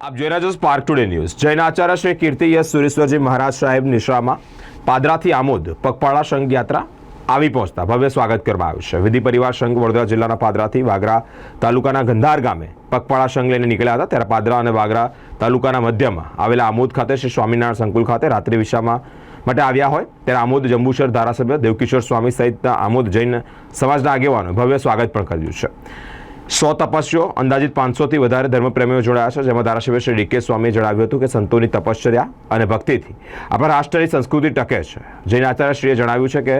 આપ જોઈ રહ્યા છો spark today news Jain Acharya Shri કીર્તિ યશ સુરેશ્વરજી મહારાજ સાહેબ નિશ્રામાં પાદરાથી આમોદ પગપાળા સંઘ યાત્રા આવી પહોંચતા ભવ્ય સ્વાગત કરવામાં આવ્યું છે. વિધિ પરિવાર સંઘ વડોદરા જિલ્લાના પાદરાથી વાગરા તાલુકાના ગંધાર ગામે પગપાળા સંઘ લઈને નીકળ્યા હતા. ત્યારે પાદરા અને વાગરા તાલુકાના મધ્યમાં આવેલા આમોદ ખાતે શ્રી સ્વામિનારાયણ સંકુલ ખાતે રાત્રિ વિશામાં માટે આવ્યા હોય. ત્યારે આમોદ જંબુસર ધારાસભ્ય દેવકિશોર સ્વામી સહિતના આમોદ જૈન સમાજના આગેવાનો ભવ્ય સ્વાગત પણ કર્યું છે. સો તપસ્યો, અંદાજિત પાંચસોથી વધારે ધર્મપ્રેમીઓ જોડાયા છે, જેમાં ધારાસભ્ય શ્રી ડીકે સ્વામીએ જણાવ્યું હતું કે સંતોની તપશ્ચર્યા અને ભક્તિથી આપણા રાષ્ટ્રની સંસ્કૃતિ ટકે છે. જેને આચાર્યશ્રીએ જણાવ્યું છે કે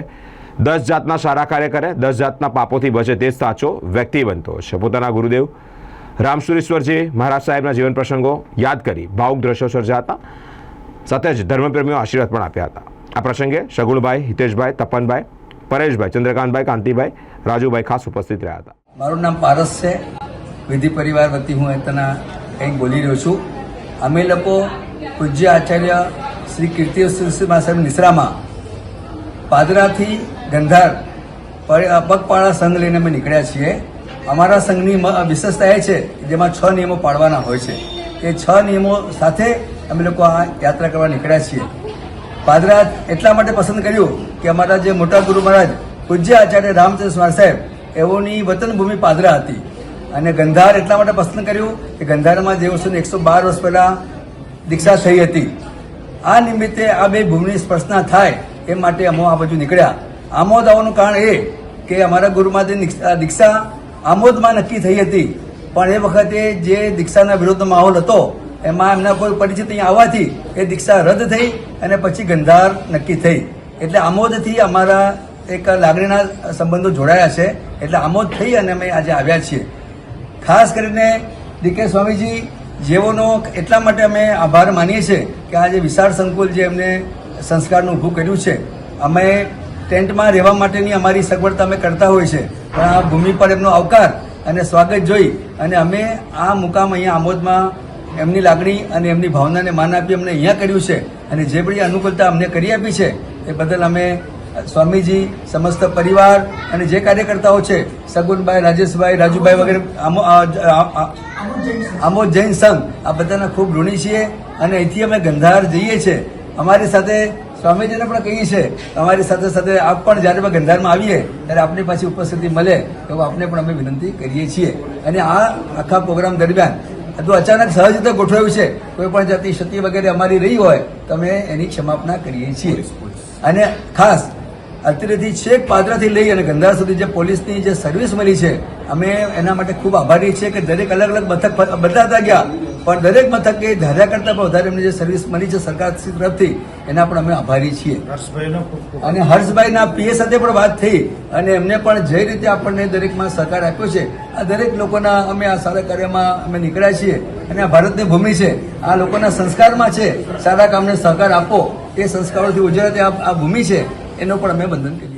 દસ જાતના સારા કાર્ય કરે, દસ જાતના પાપોથી બચે તે જ સાચો વ્યક્તિ બનતો છે. પોતાના ગુરુદેવ રામસુરેશ્વરજી મહારાજ સાહેબના જીવન પ્રસંગો યાદ કરી ભાવુક દ્રશ્યો સર્જ્યા હતા. સાથે જ ધર્મપ્રેમીઓ આશીર્વાદ પણ આપ્યા હતા. આ પ્રસંગે શગુણભાઈ, હિતેશભાઈ, તપનભાઈ, પરેશભાઈ, ચંદ્રકાંતભાઈ, કાંતિભાઈ, રાજુભાઈ ખાસ ઉપસ્થિત રહ્યા હતા. મારું નામ પારસ છે. વિધિ પરિવાર વતી હું અત્યારના કંઈક બોલી રહ્યો છું. અમે લોકો પૂજ્ય આચાર્ય શ્રી કીર્તિ સાહેબ નિશ્રામાં પાદરાથી ગંધાર પગપાળા સંઘ લઈને અમે નીકળ્યા છીએ. અમારા સંઘની વિશેષતા એ છે જેમાં છ નિયમો પાળવાના હોય છે. એ છ નિયમો સાથે અમે લોકો આ યાત્રા કરવા નીકળ્યા છીએ. પાદરા એટલા માટે પસંદ કર્યું કે અમારા જે મોટા ગુરુ મહારાજ પૂજ્ય આચાર્ય રામચંદ્ર સાહેબ એઓની વતનભૂમિ પાદરા હતી. અને ગંધાર એટલા માટે પસંદ કર્યું કે ગંધારમાં જે વર્ષોને એકસો બાર વર્ષ પહેલા દીક્ષા થઈ હતી. આ નિમિત્તે આ બે ભૂમિની સ્પર્શના થાય એ માટે અમો આ બાજુ નીકળ્યા. આમોદ આવવાનું કારણ એ કે અમારા ગુરુમાંથી દીક્ષા આમોદમાં નક્કી થઈ હતી. પણ એ વખતે જે દીક્ષાના વિરોધનો માહોલ હતો, એમાં એમના કોઈ પરિચિત અહીંયા આવવાથી એ દીક્ષા રદ થઈ અને પછી ગંધાર નક્કી થઈ. એટલે આમોદથી અમારા એક લાગણીના સંબંધો જોડાયા છે એટલે આમોદ થઈ અને અમે આજે આવ્યા છીએ. ખાસ કરીને ડીકે સ્વામીજી જેઓનો એટલા માટે અમે આભાર માનીએ છીએ કે આજે વિશાળ સંકુલ જે એમને સંસ્કારનું ઊભું કર્યું છે, અમે ટેન્ટમાં રહેવા માટેની અમારી સગવડતા અમે કરતા હોય છે. પણ આ ભૂમિ પર એમનો આવકાર અને સ્વાગત જોઈ અને અમે આ મુકામ અહીંયા આમોદમાં એમની લાગણી અને એમની ભાવનાને માન આપી અમને અહીંયા કર્યું છે અને જે બધી અનુકૂળતા અમને કરી આપી છે, એ બદલ અમે સ્વામીજી સમસ્ત પરિવાર અને જે કાર્યકર્તાઓ છે સગુનભાઈ રાજેશભાઈ રાજુભાઈ વગેરે આમોદ જૈન સંઘ આ બધાના ખૂબ ઋણી છીએ અને અહીંથી અમે ગંધાર જઈએ છીએ અમારી સાથે સ્વામીજીને પણ કહીએ છીએ અમારી સાથે સાથે આપ પણ જ્યારે અમે ગંધારમાં આવીએ ત્યારે આપની પાછી ઉપસ્થિતિ મળે એવું આપને પણ અમે વિનંતી કરીએ છીએ. અને આ આખા પ્રોગ્રામ દરમિયાન તો અચાનક સહજ રીતે ગોઠવાયું છે કોઈ પણ જાતિ ક્ષતિ વગેરે અમારી રહી હોય તો અમે એની ક્ષમાપના કરીએ છીએ. અને ખાસ અત્રેથી છેક પાદરાથી લઈ અને ગંધાર સુધી જે પોલીસની જે સર્વિસ મળી છે અમે એના માટે ખૂબ આભારી છીએ કે દરેક અલગ અલગ મથક બદલાતા ગયા પણ દરેક મથકે ધાર્યા કરતાં પણ વધારે એમને જે સર્વિસ મળી છે સરકાર તરફથી એના પણ અમે આભારી છીએ. અને હર્ષભાઈના પીએ સાથે પણ વાત થઈ અને એમને પણ જે રીતે આપણને દરેકમાં સહકાર આપ્યો છે આ દરેક લોકોના અમે આ સારા કાર્યમાં અમે નીકળ્યા છીએ અને આ ભારતની ભૂમિ છે આ લોકોના સંસ્કારમાં છે સારા કામને સહકાર આપો એ સંસ્કારોથી ઉજરાતી આ આ ભૂમિ છે. એનો પણ અમે બંધન કરીએ